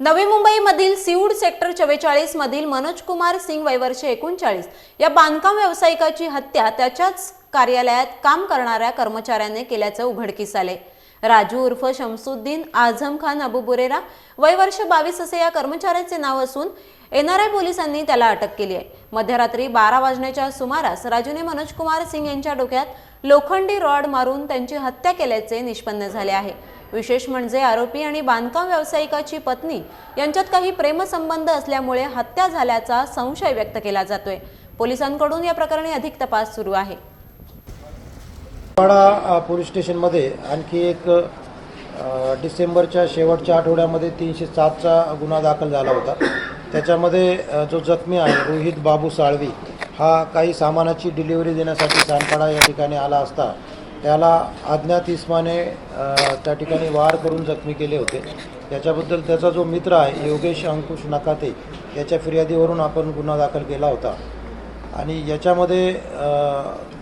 नवी मुंबईमधील सिऊड सेक्टर चव्वेचाळीस मधील मनोज कुमार सिंग वयवर्ष एकोणचाळीस. या बांधकाम व्यावसायिकाची हत्या त्याच्याच कार्यालयात काम करणाऱ्या कर्मचाऱ्याने केल्याचं उघडकीस आले राजू उर्फ शमसुद्दीन आझम खान अबू बुरेरा वयवर्ष बावीस असे या कर्मचाऱ्याचे नाव असून एनआरआय पोलिसांनी त्याला अटक केली आहे. मध्यरात्री बारा वाजण्याच्या सुमारास राजूने मनोज कुमार सिंग यांच्या डोक्यात लोखंडी रॉड मारून त्यांची हत्या केल्याचे निष्पन्न झाले आहे. विशेष म्हणजे आरोपी आणि बांधकाम व्यावसायिकाची पत्नी यांच्यात काही प्रेमसंबंध असल्यामुळे हत्या झाल्याचा संशय व्यक्त केला जातोय. पोलिसांकडून या प्रकरणी अधिक तपास सुरू आहे. पाडा पोलीस स्टेशनमध्ये आणखी एक डिसेंबरच्या शेवटच्या आठवड्यामध्ये तीनशे सातचा गुन्हा दाखल झाला होता. त्याच्यामध्ये जो जखमी आहे रोहित बाबू साळवी हा काही सामानाची डिलिव्हरी देण्यासाठी सानपाडा या ठिकाणी आला असता. त्याला अज्ञात इस्माने त्या ठिकाणी वार करून जखमी केले होते. त्याच्याबद्दल त्याचा जो मित्र आहे योगेश अंकुश नकाते याच्या फिर्यादीवरून आपण गुन्हा दाखल केला होता. आणि याच्यामध्ये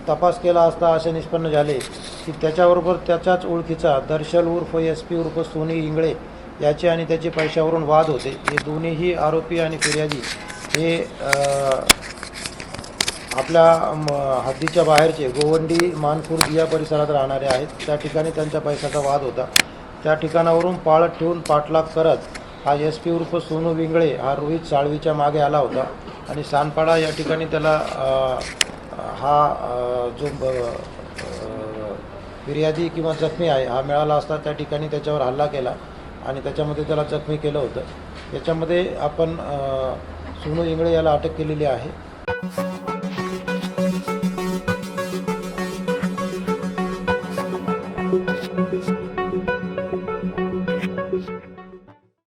तपास केला असता असे निष्पन्न झाले की त्याच्याबरोबर त्याच्याच ओळखीचा दर्शल उर्फ एस पी उर्फ सोनी इंगळे याचे आणि त्याचे पैशावरून वाद होते. हे दोन्हीही आरोपी आणि फिर्यादी हे आपल्या हद्दीच्या बाहेरचे गोवंडी मानखुर्द या परिसरात राहणारे आहेत. त्या ठिकाणी त्यांच्या पैशाचा वाद होता. त्या ठिकाणावरून पाळत ठेवून पाठलाग करत हा एस पी उर्फ सोनू विंगळे हा रोहित साळवीच्या मागे आला होता. आणि सानपाडा या ठिकाणी त्याला हा जो ब- फिर्यादी किंवा जखमी आहे हा मिळाला असता त्या ठिकाणी त्याच्यावर हल्ला केला आणि त्याच्यामध्ये त्याला जखमी केलं होतं. याच्यामध्ये आपण सोनू इंगळे याला अटक केलेली आहे.